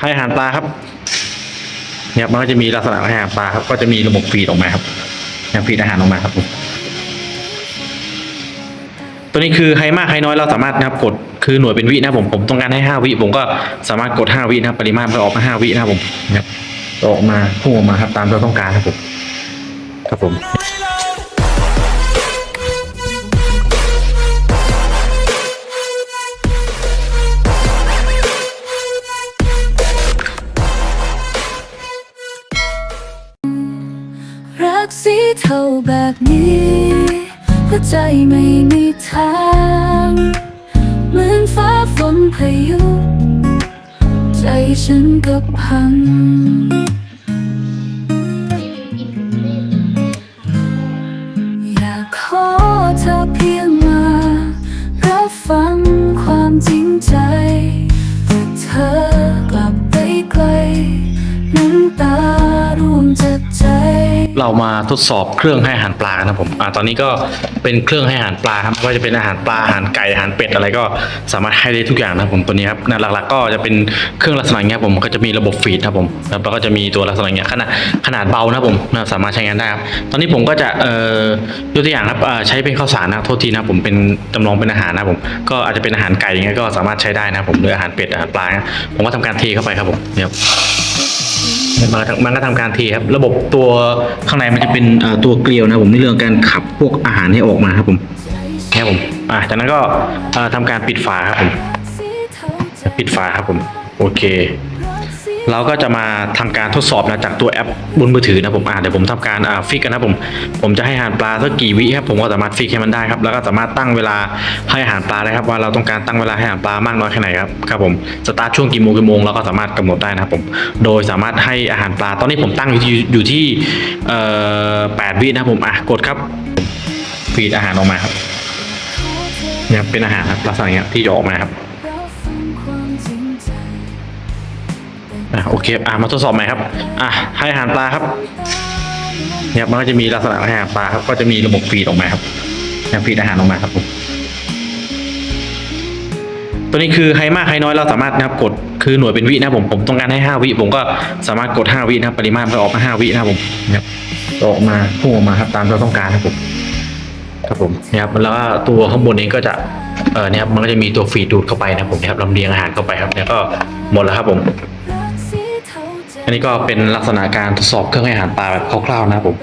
ให้อาหารปลาครับเนี่ยมันก็จะมีลักษณะให้อาหารปลาครับ ก็จะมีระบบฟีดออกมาครับเนี่ยฟีดอาหารออกมาครับ ตัวนี้คือให้มากให้น้อยเราสามารถนะครับกดคือหน่วยเป็นวินะผมผมต้องการให้ห้าวิผมก็สามารถกดห้าวินะครับปริมาณมันก็ออกมาห้าวินะครับผมนะครับออกมาพุ่งออกมาครับตามที่เราต้องการครับผมครับผม กสีเทาแบบนี้หัวใจไม่มีทางเหมือนฟ้าฝนพายุ ใจฉันก็พัง อยากขอเธอเพียงมา รับฟังความจริงใจ เรามาทดสอบเครื่องให้อาหารปลากันนะผมอ่าตอนนี้ก็เป็นเครื่องให้อาหารปลาครับไม่ว่าจะเป็นอาหารปลาอาหารไก่อาหารเป็ดอะไรก็สามารถให้ได้ทุกอย่างนะครับผมตัวนี้ครับนะหลักๆ ก็จะเป็นเครื่องลักษณะเงี้ยผมก็จะมีระบบฟีดนะครับผมแล้วก็จะมีตัวลักษณะเงี้ยขนาดขนาดเบานะครับผมนะสามารถใช้งานได้ครับตอนนี้ผมก็จะเอ่อยกตัวอย่างครับใช้เป็นข้าวสารนะโทษทีนะผมเป็นจำลองเป็นอาหารนะผมก็อาจจะเป็นอาหารไก่อย่างเงี้ยก็สามารถใช้ได้นะครับผมหรืออาหารเป็ดอาหารปลาผมก็ทำการเทเข้าไปครับผมเนี่ย มันก็มันก็ทำการเทครับ ระบบตัวข้างในมันจะเป็นตัวเกลียวนะผมในเรื่องการขับพวกอาหารให้ออกมาครับผมครับผมอะจากนั้นก็เอ่อทำการปิดฝาครับผมปิดฝาครับผม โอเค เราก็จะมาทำการทดสอบนะจากตัวแอปบนมือถือนะผมอ่าเดี๋ยวผมทำการอ่าฟิกกันนะผมผมจะให้อาหารปลาสักกี่วิครับผมก็สามารถฟิกให้มันได้ครับแล้วก็สามารถตั้งเวลาให้อาหารปลาได้ครับว่าเราต้องการตั้งเวลาให้อาหารปลามากน้อยแค่ไหนครับครับผมสตาร์ทช่วงกี่โมงกี่โมงเราก็สามารถกำหนดได้นะครับผมโดยสามารถให้อาหารปลาตอนนี้ผมตั้งอยู่ที่เอ่อแปดวินะผมอะกดครับฟีดอาหารออกมาครับเนี่ยเป็นอาหารครับลักษณะอย่างเงี้ยที่จะออกมาครับ อะโอเคอะมาทดสอบใหม่ครับอะให้อาหารปลาครับเนี่ยมันก็จะมีลักษณะให้อาหารปลาครับก็จะมีระบบฟีดออกมาครับเนี่ยฟีดอาหารออกมาครับผมตัวนี้คือให้มากให้น้อยเราสามารถนะครับกดคือหน่วยเป็นวินะผมผมต้องการให้ห้าวิผมก็สามารถกดห้าวินะครับปริมาณมันก็ออกมาห้าวินะครับผมเนี่ยออกมาพุ่งออกมาครับตามที่เราต้องการครับผมครับผมเนี่ยครับแล้วตัวข้างบนนี้ก็จะเออเนี่ยครับมันก็จะมีตัวฟีดดูดเข้าไปนะครับผมเนี่ยครับลำเลียงอาหารเข้าไปครับเนี่ยก็หมดแล้วครับผม อันนี้ก็เป็นลักษณะการทดสอบเครื่องให้อาหารปลาแบบคร่าวๆนะครับผม